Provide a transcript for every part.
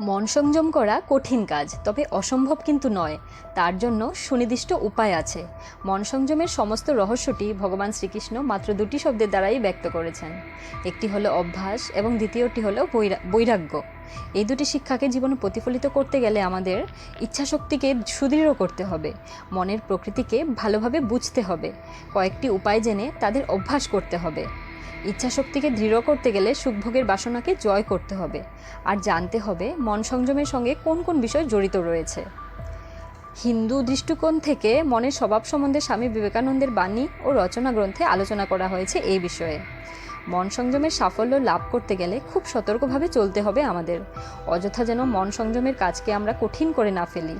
মন সংযম করা কঠিন কাজ, তবে অসম্ভব কিন্তু নয়। তার জন্য সুনির্দিষ্ট উপায় আছে। মন সংযমের সমস্ত রহস্যটি ভগবান শ্রীকৃষ্ণ মাত্র দুটি শব্দের দ্বারাই ব্যক্ত করেছেন। একটি হলো অভ্যাস এবং দ্বিতীয়টি হলো বৈরা- বৈরাগ্য। এই দুটি শিক্ষাকে জীবনে প্রতিফলিত করতে গেলে আমাদের ইচ্ছাশক্তিকে সুদৃঢ় করতে হবে, মনের প্রকৃতিকে ভালোভাবে বুঝতে হবে। কয়েকটি উপায় জেনে তাদের অভ্যাস করতে হবে। ইচ্ছাশক্তিকে দৃঢ় করতে গেলে সুখভোগের বাসনাকে জয় করতে হবে। আর জানতে হবে মন সংযমের সঙ্গে কোন কোন বিষয় জড়িত রয়েছে। হিন্দু দৃষ্টিকোণ থেকে মনের স্বভাব সম্বন্ধে স্বামী বিবেকানন্দের বাণী ও রচনা গ্রন্থে আলোচনা করা হয়েছে এই বিষয়ে। মন সংযমের সাফল্য লাভ করতে গেলে খুব সতর্কভাবে চলতে হবে আমাদের। অযথা যেন মন সংযমের কাজকে আমরা কঠিন করে না ফেলি।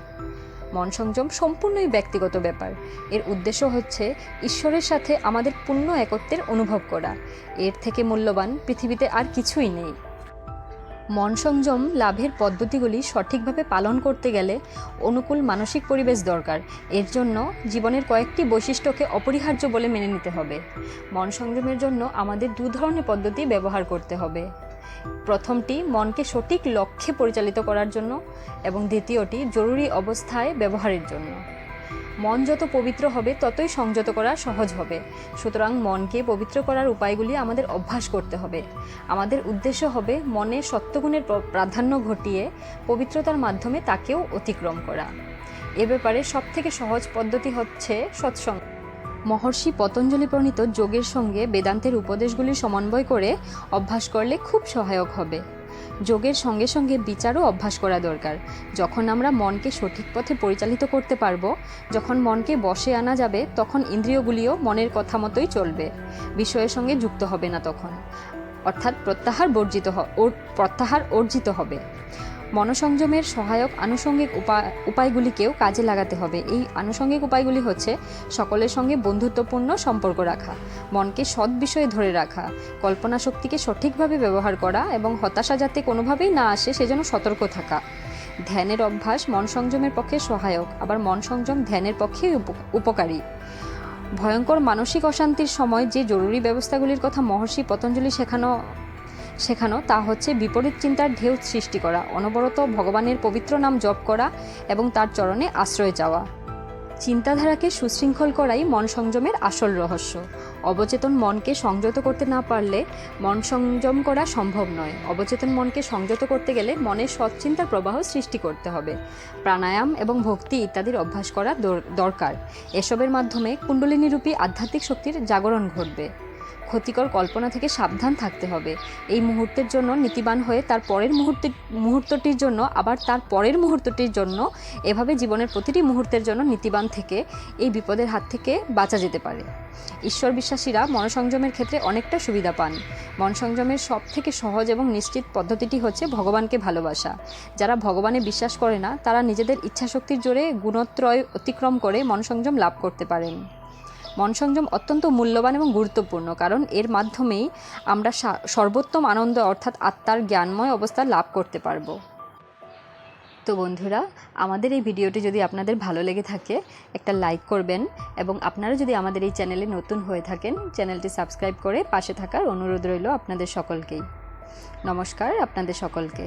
মন সংযম সম্পূর্ণই ব্যক্তিগত ব্যাপার। এর উদ্দেশ্য হচ্ছে ঈশ্বরের সাথে আমাদের পূর্ণ একত্বের অনুভব করা। এর থেকে মূল্যবান পৃথিবীতে আর কিছুই নেই। মন সংযম লাভের পদ্ধতিগুলি সঠিকভাবে পালন করতে গেলে অনুকূল মানসিক পরিবেশ দরকার। এর জন্য জীবনের কয়েকটি বৈশিষ্ট্যকে অপরিহার্য বলে মেনে নিতে হবে। মন সংযমের জন্য আমাদের দু ধরনের পদ্ধতি ব্যবহার করতে হবে। প্রথমটি মনকে সঠিক লক্ষ্যে পরিচালিত করার জন্য এবং দ্বিতীয়টি জরুরি অবস্থায় ব্যবহারের জন্য। মন যত পবিত্র হবে, ততই সংযত করা সহজ হবে। সুতরাং মনকে পবিত্র করার উপায়গুলি আমাদের অভ্যাস করতে হবে। আমাদের উদ্দেশ্য হবে মনে সত্যগুণের প্র- প্রাধান্য ঘটিয়ে পবিত্রতার মাধ্যমে তাকেও অতিক্রম করা। এ ব্যাপারে সবথেকে সহজ পদ্ধতি হচ্ছে সৎসঙ্গ মহর্ষি পতঞ্জলি প্রণীত যোগের সঙ্গে বেদান্তের উপদেশগুলি সমন্বয় করে অভ্যাস করলে খুব সহায়ক হবে। যোগের সঙ্গে সঙ্গে বিচারও অভ্যাস করা দরকার। যখন আমরা মনকে সঠিক পথে পরিচালিত করতে পারব, যখন মনকে বশে আনা যাবে, তখন ইন্দ্রিয়গুলিও মনের কথা মতোই চলবে। বিষয়ের সঙ্গে যুক্ত হবে না তখন। অর্থাৎ প্রত্যাহার বর্জিত প্রত্যাহার অর্জিত হবে। মনসংযমের সহায়ক আনুষঙ্গিক উপায়, উপায়গুলিকেও কাজে লাগাতে হবে। এই আনুষঙ্গিক উপায়গুলি হচ্ছে সকলের সঙ্গে বন্ধুত্বপূর্ণ সম্পর্ক রাখা, মনকে সৎ বিষয়ে ধরে রাখা, কল্পনা শক্তিকে সঠিকভাবে ব্যবহার করা এবং হতাশা যাতে কোনোভাবেই না আসে সেজন্য সতর্ক থাকা। ধ্যানের অভ্যাস মন সংযমের পক্ষে সহায়ক, আবার মন সংযম ধ্যানের পক্ষে উপ- উপকারী। ভয়ঙ্কর মানসিক অশান্তির সময় যে জরুরি ব্যবস্থাগুলির কথা মহর্ষি পতঞ্জলি শেখানো শেখানো, তা হচ্ছে বিপরীত চিন্তার ঢেউ সৃষ্টি করা, অনবরত ভগবানের পবিত্র নাম জপ করা এবং তার চরণে আশ্রয় চাওয়া চিন্তাধারাকে সুশৃঙ্খল করাই মন সংযমের আসল রহস্য। অবচেতন মনকে সংযত করতে না পারলে মন সংযম করা সম্ভব নয়। অবচেতন মনকে সংযত করতে গেলে মনে সৎচিন্তার প্রবাহ সৃষ্টি করতে হবে। প্রাণায়াম এবং ভক্তি ইত্যাদির অভ্যাস করা দর- দরকার। এসবের মাধ্যমে কুণ্ডলিনীরূপী আধ্যাত্মিক শক্তির জাগরণ ঘটবে। ক্ষতিকর কল্পনা থেকে সাবধান থাকতে হবে। এই মুহূর্তের জন্য নীতিবান হয়ে তার পরের মুহূর্তে মুহূর্তটির জন্য, আবার তার পরের মুহূর্তটির জন্য এভাবে জীবনের প্রতিটি মুহূর্তের জন্য নীতিবান থেকে এই বিপদের হাত থেকে বাঁচা যেতে পারে। ঈশ্বর বিশ্বাসীরা মনসংযমের ক্ষেত্রে অনেকটা সুবিধা পান। মনসংযমের সব থেকে সহজ এবং নিশ্চিত পদ্ধতিটি হচ্ছে ভগবানকে ভালোবাসা। যারা ভগবানে বিশ্বাস করে না, তারা নিজেদের ইচ্ছাশক্তির জোরে গুণত্রয় অতিক্রম করে মনসংযম লাভ করতে পারেন। মনসংযম অত্যন্ত মূল্যবান এবং গুরুত্বপূর্ণ, কারণ এর মাধ্যমেই আমরা সর্বোত্তম আনন্দ অর্থাৎ আত্মার জ্ঞানময় অবস্থা লাভ করতে পারব। তো বন্ধুরা, আমাদের এই ভিডিওটি যদি আপনাদের ভালো লেগে থাকে, একটা লাইক করবেন এবং আপনারা যদি আমাদের এই চ্যানেলে নতুন হয়ে থাকেন, চ্যানেলটি সাবস্ক্রাইব করে পাশে থাকার অনুরোধ রইল আপনাদের সকলকেই। নমস্কার আপনাদের সকলকে।